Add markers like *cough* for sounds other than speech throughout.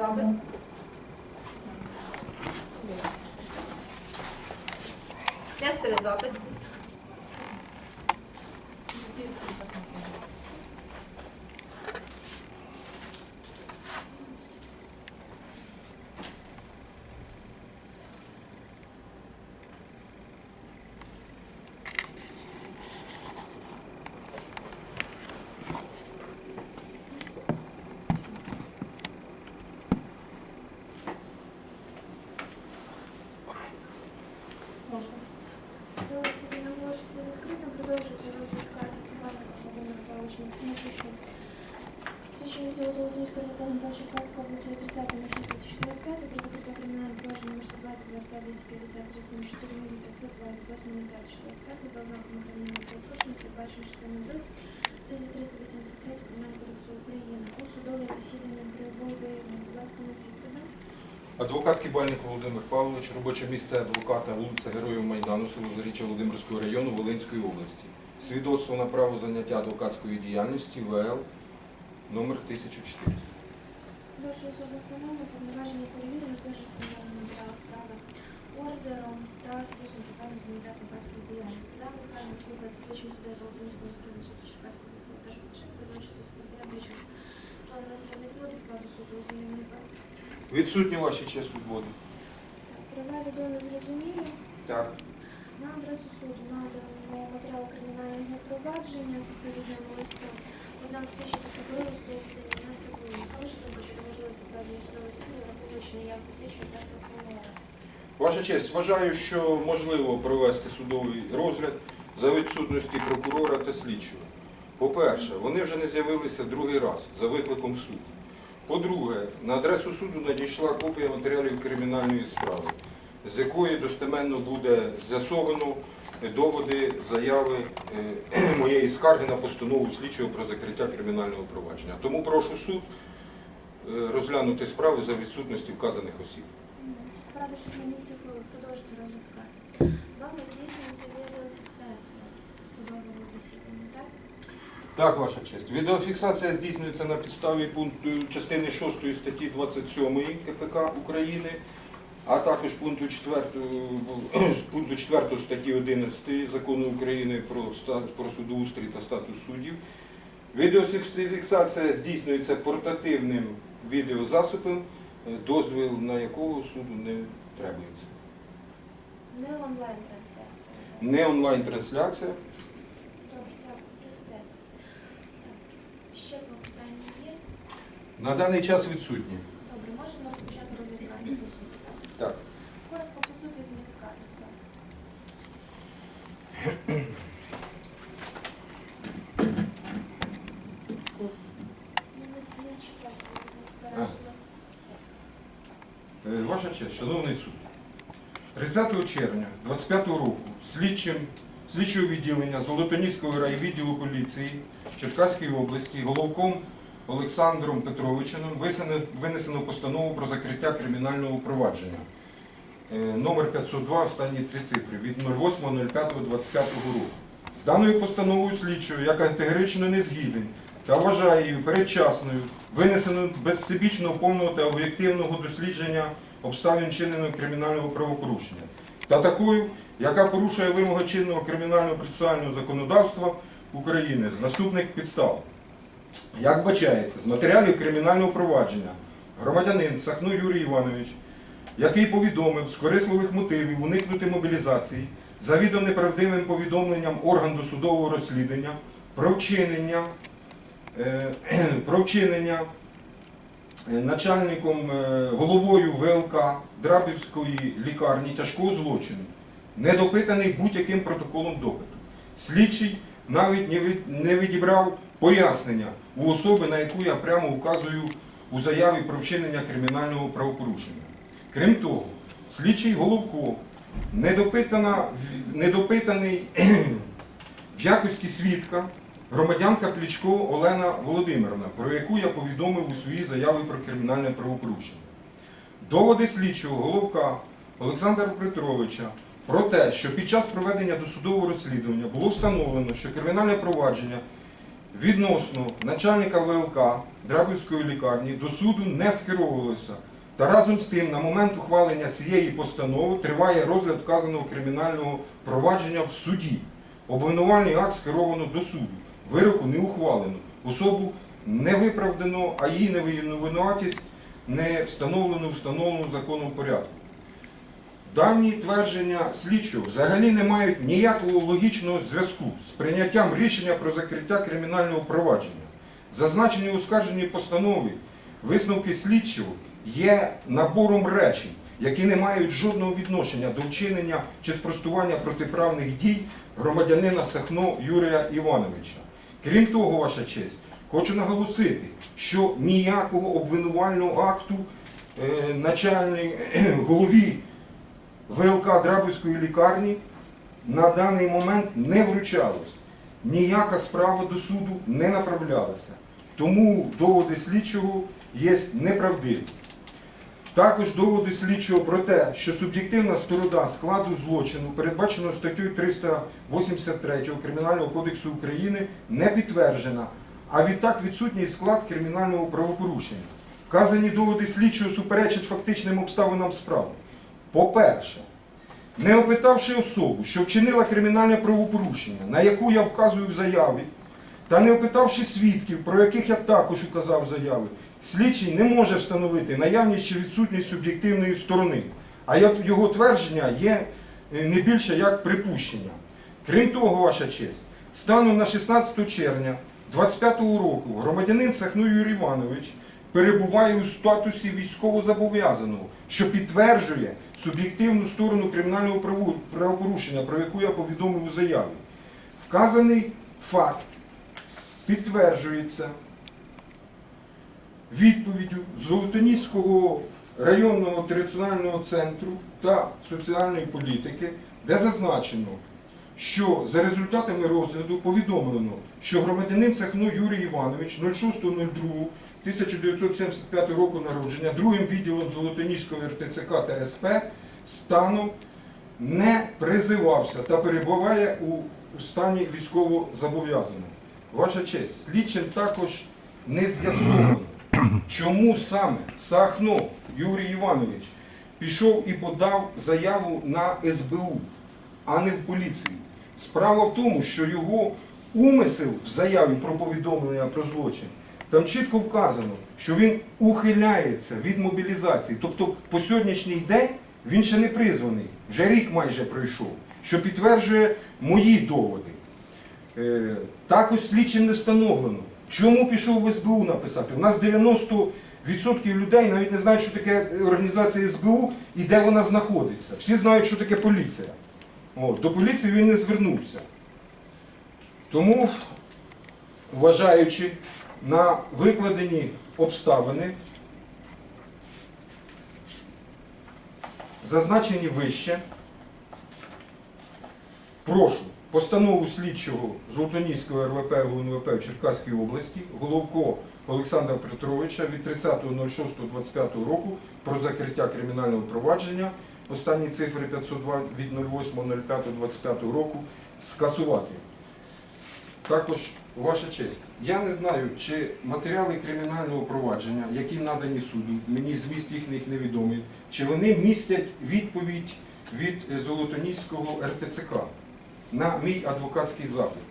Запис. Золотинського району та Черкаської області від 30 на 6 2025 про закриття кримінального провадження номер 120 25 250 374 500 28 5 25 за ознаками кримінального правопорушення, передбачено частиною 2 статті 383 Кримінального кодексу України. У судове засідання прибув заявник. Будь ласка, назвіть себе. Адвокат Кібальник Володимир Павлович, робоче місце адвоката, вулиця Героїв Майдану, село Заріччя Володимирського району Волинської області. Свідоцтво на право заняття адвокатської діяльності ВЛ номер 1400. Дошу особи встановлено повноваження перевірення служить встановлення матеріалу справи ордером та спосіб питання заняття адвокатської діяльності. Дане скарги слухається слідчим суддею Золотинського міського суду Черкаської області та за участю секретаря Брича. Слава Васильівних воді складу суду заявника. Відсутні ваші честь відводи. Приведе до незрозуміло Так. на адресу суду надано матеріал кримінального провадження з відповідним листом. Однак слідчі та прокурори скласти не прокурують. Прошу робочі до можливості проведення судового засідання, враховуючи наявку слідчого та прокурора. Ваша честь, вважаю, що можливо провести судовий розгляд за відсутності прокурора та слідчого. По-перше, вони вже не з'явилися другий раз за викликом суду. По-друге, на адресу суду надійшла копія матеріалів кримінальної справи, з якої достеменно буде з'ясовано доводи заяви е, *clears throat* моєї скарги на постанову слідчого про закриття кримінального провадження. Тому прошу суд розглянути справу за відсутності вказаних осіб. Порадившись на місці продовжити розгляд скарги. Вами здійснюється відеофіксація судового засідання, так? Так, ваша честь. Відеофіксація здійснюється на підставі пункту частини 6 статті 27 КПК України, а також пункту 4, *clears throat* пункту 4 статті 11 Закону України про, про судоустрій та статус суддів. Відеофіксація здійснюється портативним відеозасобом, е, дозвіл на якого суду не требується. Не онлайн-трансляція. Не онлайн-трансляція. Добре, дякую. Присідайте. Так. Ще питання є? На даний час відсутні. Добре, можемо розпочати розгляд скарги по суті, так? Так. Коротко по суті зміст скарги, будь ласка. Не- не чекайте, не перейшли. Е, Ваша честь, шановний суд, 30 червня 25 року слідчим слідчого відділення Золотоніського райвідділу поліції Черкаської області головком Олександром Петровичем висено- винесено постанову про закриття кримінального провадження е, номер 502, останні три цифри, від 08.05.25 року. З даною постановою слідчого я категорично не згідний та вважаю її передчасною, винесено без повного та об'єктивного дослідження обставин чиненого кримінального правопорушення, та такою, яка порушує вимоги чинного кримінального процесуального законодавства України з наступних підстав. Як бачається, з матеріалів кримінального провадження громадянин Сахно Юрій Іванович, який повідомив з корисливих мотивів уникнути мобілізації, завідомо неправдивим повідомленням орган досудового розслідування про вчинення, е, *clears throat* про вчинення начальником е, головою ВЛК Драбівської лікарні тяжкого злочину, не допитаний будь-яким протоколом допиту. Слідчий навіть не відібрав пояснення у особи, на яку я прямо вказую у заяві про вчинення кримінального правопорушення. Крім того, слідчий Головко недопитаний *clears throat* в якості свідка громадянка Плічко Олена Володимирівна, про яку я повідомив у своїй заяві про кримінальне правопорушення. Доводи слідчого Головка Олександра Петровича про те, що під час проведення досудового розслідування було встановлено, що кримінальне провадження відносно начальника ВЛК Драбівської лікарні до суду не скеровувалося. Та разом з тим, на момент ухвалення цієї постанови триває розгляд вказаного кримінального провадження в суді. Обвинувальний акт скеровано до суду. Вироку не ухвалено. Особу не виправдано, а її невинуватість не встановлено встановленому законом порядку. Дані твердження слідчого взагалі не мають ніякого логічного зв'язку з прийняттям рішення про закриття кримінального провадження. Зазначені у скарженій постанові висновки слідчого є набором речень, які не мають жодного відношення до вчинення чи спростування протиправних дій громадянина Сахно Юрія Івановича. Крім того, ваша честь, хочу наголосити, що ніякого обвинувального акту е, *clears throat* голові ВЛК Драбівської лікарні на даний момент не вручалось. Ніяка справа до суду не направлялася. Тому доводи слідчого є неправдиві. Також доводи слідчого про те, що суб'єктивна сторона складу злочину, передбаченого статтею 383 Кримінального кодексу України, не підтверджена, а відтак відсутній склад кримінального правопорушення. Вказані доводи слідчого суперечать фактичним обставинам справи. По-перше, не опитавши особу, що вчинила кримінальне правопорушення, на яку я вказую в заяві, та не опитавши свідків, про яких я також указав в заяві, слідчий не може встановити наявність чи відсутність суб'єктивної сторони, а його твердження є е, не більше як припущення. Крім того, ваша честь, станом на 16 червня 2025 року громадянин Сахно Юрій Іванович перебуває у статусі військовозобов'язаного, що підтверджує суб'єктивну сторону кримінального правопорушення, про яку я повідомив у заяві. Вказаний факт підтверджується відповіддю Золотоніського районного територіального центру та соціальної політики, де зазначено, що за результатами розгляду повідомлено, що громадянин Сахно Юрій Іванович 06.02.1975 року народження другим відділом Золотоніського РТЦК та СП станом не призивався та перебуває у, стані військовозобов'язаного. Ваша честь, слідчим також не з'ясовано, чому саме Сахно Юрій Іванович пішов і подав заяву на СБУ, а не в поліцію. Справа в тому, що його умисел в заяві про повідомлення про злочин, там чітко вказано, що він ухиляється від мобілізації. Тобто по сьогоднішній день він ще не призваний, вже рік майже пройшов, що підтверджує мої доводи. Е, Також слідчим не встановлено. Чому пішов в СБУ написати? У нас 90% людей навіть не знають, що таке організація СБУ і де вона знаходиться. Всі знають, що таке поліція. От, до поліції він не звернувся. Тому, вважаючи на викладені обставини, зазначені вище, прошу постанову слідчого Золотоніського РВП ГУНВП в Черкаській області Головко Олександра Петровича від 30.06.25 року про закриття кримінального провадження, останні цифри 502 від 08.05.25 року, скасувати. Також, ваша честь, я не знаю, чи матеріали кримінального провадження, які надані суду, мені зміст їхніх невідомий, чи вони містять відповідь від е, Золотоніського РТЦК на мій адвокатський запит,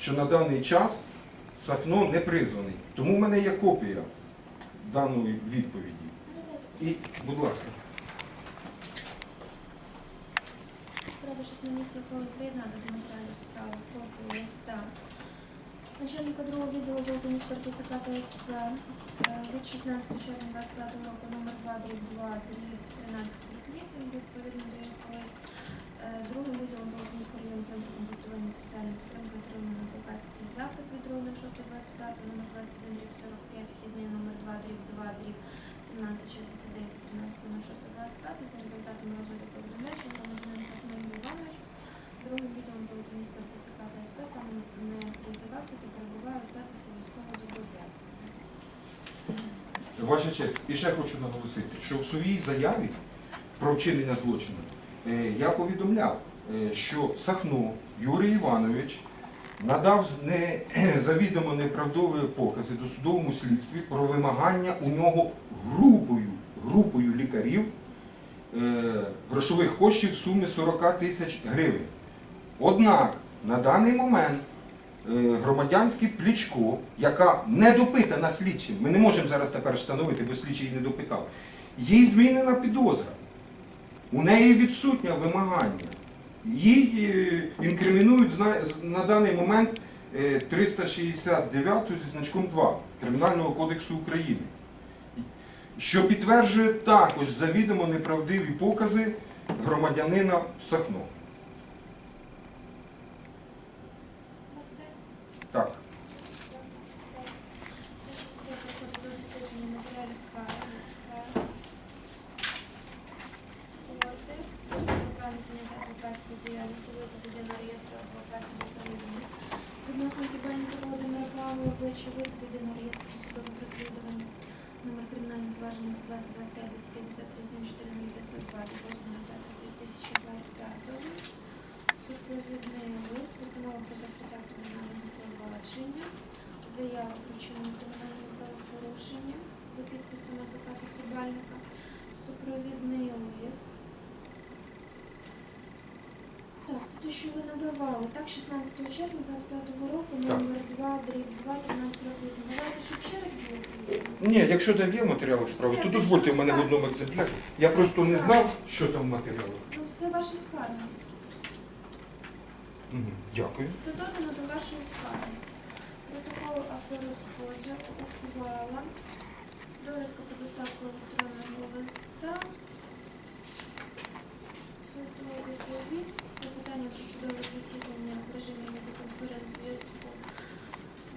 що на даний час Сахно не призваний. Тому в мене є копія даної відповіді. І, будь ласка. Щось на місці до. Начальника другого відділу Золотоніського РТЦК та СП е, від 16 червня 25 року номер 2 дріб 2 дріб 1348 відповідно до другим відділом Золотоніського районного центру комплектування соціальної підтримки отримано адвокатський запит від 2.06.25 номер 21 дріб 45 вхідний номер 2 дріб 2 дріб 1769 від 13.06.25 за результатами розгляду повідомляє, що громадянин Сахно Юрій Іванович другим відділом Золотоніського ТЦК та СП станом не призивався та перебуває у статусі військового зобов'язаного. Ваша честь, і ще хочу наголосити, що в своїй заяві про вчинення злочину е, я повідомляв, е, що Сахно Юрій Іванович надав *clears throat* завідомо неправдові покази досудовому слідстві про вимагання у нього групою, групою лікарів е, грошових коштів в сумі 40 тисяч гривень. Однак на даний момент е, громадянський Плічко, яка не допитана слідчим, ми не можемо зараз тепер встановити, бо слідчий її не допитав, їй змінена підозра. У неї відсутнє вимагання. Їй е, інкримінують на даний момент е, 369 зі значком 2 Кримінального кодексу України, що підтверджує також завідомо неправдиві покази громадянина Сахно. Василь. Так. Слідчий суддя приходить до дослідження матеріалів скарги, справи. Ордер. Спосіб програми заняття адвокатської діяльності виїзду з єдиного реєстру адвокатів України. Відносно Кібальника Володимира Павловича виїзд з єдиного реєстру судового розслідування. Номер кримінального провадження 120 25 253 74 0502 від 8 2025 Супровідний лист, постанова про закриття кримінального провадження, заява про вчинення кримінального правопорушення за підписом адвоката Кібальника, супровідний лист. Так, це те, що ви надавали. Так, 16 червня 25 року, номер 2, дріб 2, 1348. Давайте, щоб ще раз було приємно. Ні, якщо там є матеріали справи, то дозвольте в мене в одному екземплярі. Я просто не знав, що там в матеріалах. Ну, все ваші скарги. Мгм, Дякую. Це додано до вашої скарги. Протокол авторозподілу, ухвала, довідка про доставку електронного листа, судовий повістка, питання про судове засідання в режимі відеоконференц-зв'язку,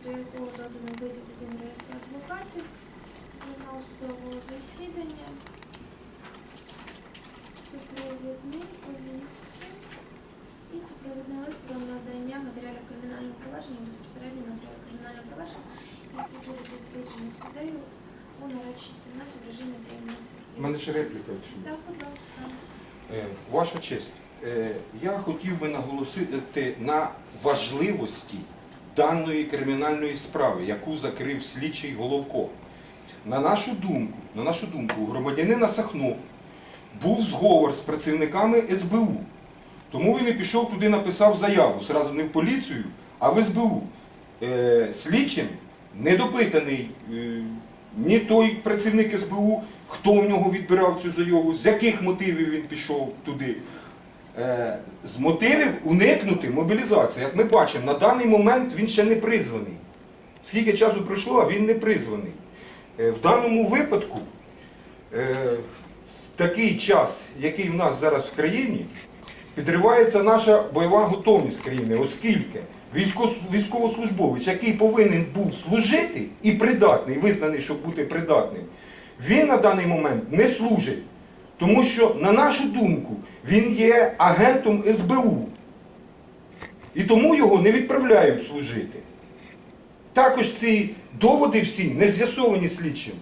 до якого додано витяг з один реєстру адвокатів, журнал судового засідання, супровідні повістки, І супровідний лист про надання матеріалів кримінального провадження безпосередньо матеріалів кримінального провадження, які будуть досліджені суддею у нарадчій кімнаті в режимі таємниці У мене ще репліка. якщо. Так, будь ласка. Е, Ваша честь, е, я хотів би наголосити на важливості даної кримінальної справи, яку закрив слідчий Головко. На нашу думку, на нашу думку, у громадянина Сахно був зговор з працівниками СБУ. Тому він і пішов туди, написав заяву, зразу не в поліцію, а в СБУ. Е, слідчим недопитаний е, ні той працівник СБУ, хто в нього відбирав цю заяву, з яких мотивів він пішов туди. Е, з мотивів уникнути мобілізації. Як ми бачимо, на даний момент він ще не призваний. Скільки часу пройшло, а він не призваний. В даному випадку такий час, який в нас зараз в країні, підривається наша бойова готовність країни, оскільки військо- військовослужбовець, який повинен був служити і придатний, визнаний, щоб бути придатним, він на даний момент не служить. Тому що, на нашу думку, він є агентом СБУ. І тому його не відправляють служити. Також ці доводи всі не з'ясовані слідчим.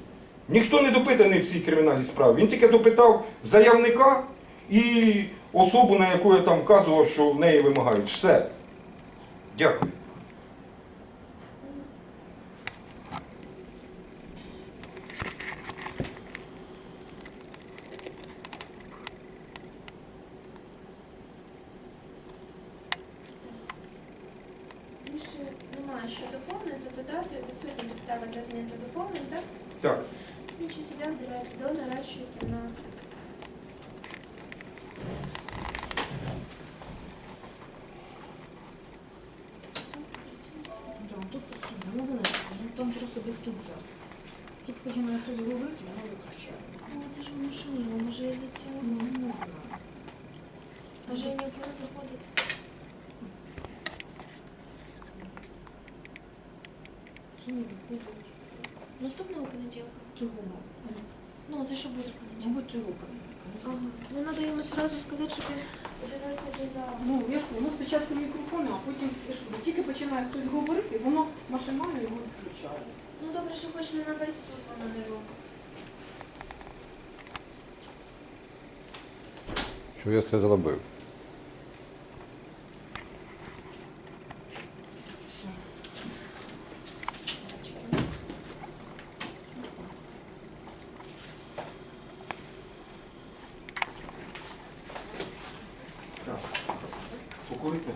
Ніхто не допитаний в цій кримінальній справі. Він тільки допитав заявника і особу, на яку я там вказував, що в неї вимагають. Все. Дякую. Більше немає що доповнити, додати, відсутні підстави для змін та доповнень, так? Так. Слідчий суддя вдаляється до нарадчої кімнати. Да, тут працює. Ну, вона, ну, там просто без кінця. Тільки починає хтось говорити, вона виключає. Ну, це ж воно шуміло, може я за цього. Ну, не знаю. А Женя коли виходить? Що не виходить? Наступного понеділка. Чого? Ну, це що буде Ну, будьте Ага. Ну, треба йому одразу сказати, щоб він подивився до залу. Ну, я ж кажу, ну спочатку мікрофон, а потім я ж кажу, тільки починає хтось говорити, воно машинально його відключає. Ну, добре, що хоч не на весь суд вона не робить. Що я все зробив?